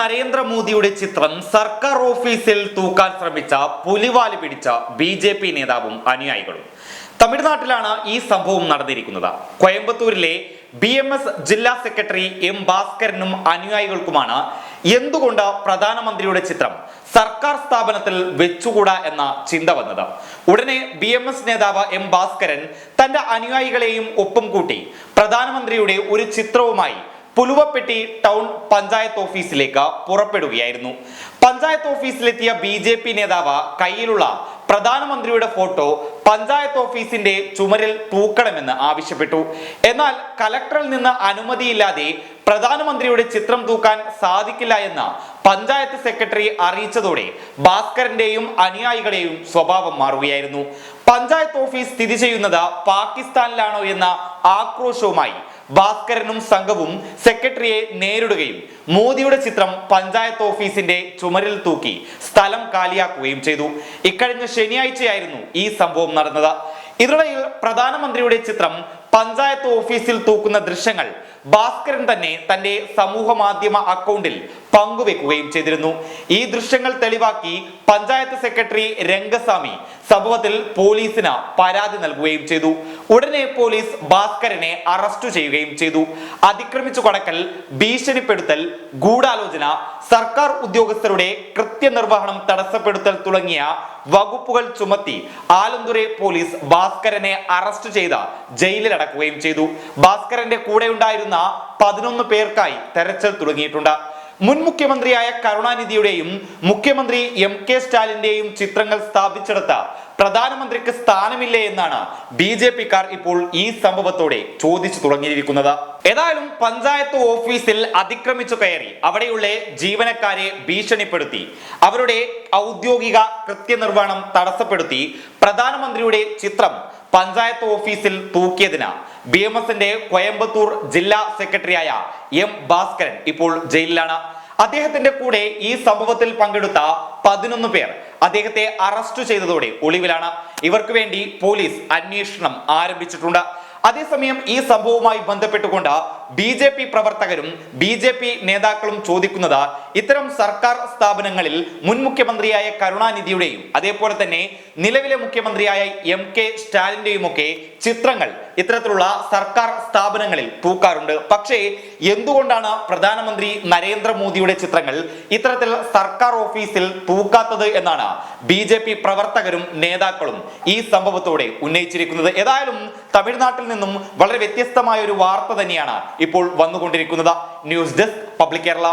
നരേന്ദ്രമോദിയുടെ ചിത്രം സർക്കാർ ഓഫീസിൽ തൂക്കാൻ ശ്രമിച്ച പുലിവാൽ പിടിച്ച ബി ജെ പി നേതാവും അനുയായികളും. തമിഴ്നാട്ടിലാണ് ഈ സംഭവം നടന്നിരിക്കുന്നത്. കോയമ്പത്തൂരിലെ ബി എം എസ് ജില്ലാ സെക്രട്ടറി എം ഭാസ്കരനും അനുയായികൾക്കുമാണ് എന്തുകൊണ്ട് പ്രധാനമന്ത്രിയുടെ ചിത്രം സർക്കാർ സ്ഥാപനത്തിൽ വെച്ചുകൂടാ എന്ന ചിന്ത വന്നത്. ഉടനെ ബി എം എസ് നേതാവ് എം ഭാസ്കരൻ തന്റെ അനുയായികളെയും ഒപ്പം കൂട്ടി പ്രധാനമന്ത്രിയുടെ ഒരു ചിത്രവുമായി പുലുവപ്പെട്ടി ടൗൺ പഞ്ചായത്ത് ഓഫീസിലേക്ക് പുറപ്പെടുകയായിരുന്നു. പഞ്ചായത്ത് ഓഫീസിലെത്തിയ ബി ജെ പി നേതാവ് കയ്യിലുള്ള പ്രധാനമന്ത്രിയുടെ ഫോട്ടോ പഞ്ചായത്ത് ഓഫീസിന്റെ ചുമരിൽ തൂക്കണമെന്ന് ആവശ്യപ്പെട്ടു. എന്നാൽ കലക്ടറിൽ നിന്ന് അനുമതിയില്ലാതെ പ്രധാനമന്ത്രിയുടെ ചിത്രം തൂക്കാൻ സാധിക്കില്ല എന്ന് പഞ്ചായത്ത് സെക്രട്ടറി അറിയിച്ചതോടെ ഭാസ്കരന്റെയും അനുയായികളെയും സ്വഭാവം മാറുകയായിരുന്നു. പഞ്ചായത്ത് ഓഫീസ് സ്ഥിതി ചെയ്യുന്നത് പാകിസ്ഥാനിലാണോ എന്ന ആക്രോശവുമായി ഭാസ്കരനും സംഘവും സെക്രട്ടറിയെ നേരിടുകയും മോദിയുടെ ചിത്രം പഞ്ചായത്ത് ഓഫീസിന്റെ ചുമരിൽ തൂക്കി സ്ഥലം കാലിയാക്കുകയും ചെയ്തു. ഇക്കഴിഞ്ഞ ശനിയാഴ്ചയായിരുന്നു ഈ സംഭവം നടന്നത്. ഇതിനിടയിൽ പ്രധാനമന്ത്രിയുടെ ചിത്രം പഞ്ചായത്ത് ഓഫീസിൽ തൂക്കുന്ന ദൃശ്യങ്ങൾ ഭാസ്കരൻ തന്നെ തന്റെ സമൂഹ മാധ്യമ അക്കൗണ്ടിൽ പങ്കുവെക്കുകയും ചെയ്തിരുന്നു. ഈ ദൃശ്യങ്ങൾ തെളിവാക്കി പഞ്ചായത്ത് സെക്രട്ടറി രംഗസ്വാമി സംഭവത്തിൽ പോലീസിന് പരാതി നൽകുകയും ചെയ്തു. ഉടനെ പോലീസ് ഭാസ്കരനെ അറസ്റ്റ് ചെയ്യുകയും ചെയ്തു. അതിക്രമിച്ചു കടക്കൽ ഭീഷണിപ്പെടുത്തൽ ഗൂഢാലോചന സർക്കാർ ഉദ്യോഗസ്ഥരുടെ കൃത്യനിർവഹണം തടസ്സപ്പെടുത്തൽ തുടങ്ങിയ വകുപ്പുകൾ ചുമത്തി ആലന്തുരെ പോലീസ് ഭാസ്കരനെ അറസ്റ്റ് ചെയ്ത് ജയിലിലടക്കുകയും ചെയ്തു. ഭാസ്കരന്റെ കൂടെ ഉണ്ടായിരുന്ന പതിനൊന്ന് പേർക്കായി തെരച്ചിൽ തുടങ്ങിയിട്ടുണ്ട്. മുൻ മുഖ്യമന്ത്രിയായ കരുണാനിധിയുടെയും മുഖ്യമന്ത്രി എം കെ സ്റ്റാലിന്റെയും ചിത്രങ്ങൾ സ്ഥാപിച്ചെടുത്ത പ്രധാനമന്ത്രിക്ക് സ്ഥാനമില്ലേ എന്നാണ് ബി ജെ പിക്കാർ ഇപ്പോൾ ഈ സംഭവത്തോടെ ചോദിച്ചു തുടങ്ങിയിരിക്കുന്നത്. ഏതായാലും പഞ്ചായത്ത് ഓഫീസിൽ അതിക്രമിച്ചു കയറി അവിടെയുള്ള ജീവനക്കാരെ ഭീഷണിപ്പെടുത്തി അവരുടെ ഔദ്യോഗിക കൃത്യനിർവഹണം തടസ്സപ്പെടുത്തി പ്രധാനമന്ത്രിയുടെ ചിത്രം പഞ്ചായത്ത് ഓഫീസിൽ തൂക്കിയതിന് ബി എം എസിന്റെ കോയമ്പത്തൂർ ജില്ലാ സെക്രട്ടറിയായ എം ഭാസ്കരൻ ഇപ്പോൾ ജയിലിലാണ്. അദ്ദേഹത്തിന്റെ കൂടെ ഈ സംഭവത്തിൽ പങ്കെടുത്ത പതിനൊന്ന് പേർ അദ്ദേഹത്തെ അറസ്റ്റ് ചെയ്തതോടെ ഒളിവിലാണ്. ഇവർക്ക് വേണ്ടി പോലീസ് അന്വേഷണം ആരംഭിച്ചിട്ടുണ്ട്. അതേസമയം ഈ സംഭവവുമായി ബന്ധപ്പെട്ടുകൊണ്ട് ബി ജെ പി പ്രവർത്തകരും ബി ജെ പി നേതാക്കളും ചോദിക്കുന്നത് ഇത്തരം സർക്കാർ സ്ഥാപനങ്ങളിൽ മുൻ മുഖ്യമന്ത്രിയായ കരുണാനിധിയുടെയും അതേപോലെ തന്നെ നിലവിലെ മുഖ്യമന്ത്രിയായ എം കെ സ്റ്റാലിന്റെയും ഒക്കെ ചിത്രങ്ങൾ ഇത്തരത്തിലുള്ള സർക്കാർ സ്ഥാപനങ്ങളിൽ തൂക്കാറുണ്ട് പക്ഷേ എന്തുകൊണ്ടാണ് പ്രധാനമന്ത്രി നരേന്ദ്രമോദിയുടെ ചിത്രങ്ങൾ ഇത്തരത്തിൽ സർക്കാർ ഓഫീസിൽ തൂക്കാത്തത് എന്നാണ് ബി ജെ പി പ്രവർത്തകരും നേതാക്കളും ഈ സംഭവത്തോടെ ഉന്നയിച്ചിരിക്കുന്നത്? ഏതായാലും തമിഴ്നാട്ടിൽ നിന്നും വളരെ വ്യത്യസ്തമായ ഒരു വാർത്ത തന്നെയാണ് ഇപ്പോൾ വന്നുകൊണ്ടിരിക്കുന്നത് ന്യൂസ് ഡെസ്ക് പബ്ലിക് കേരള.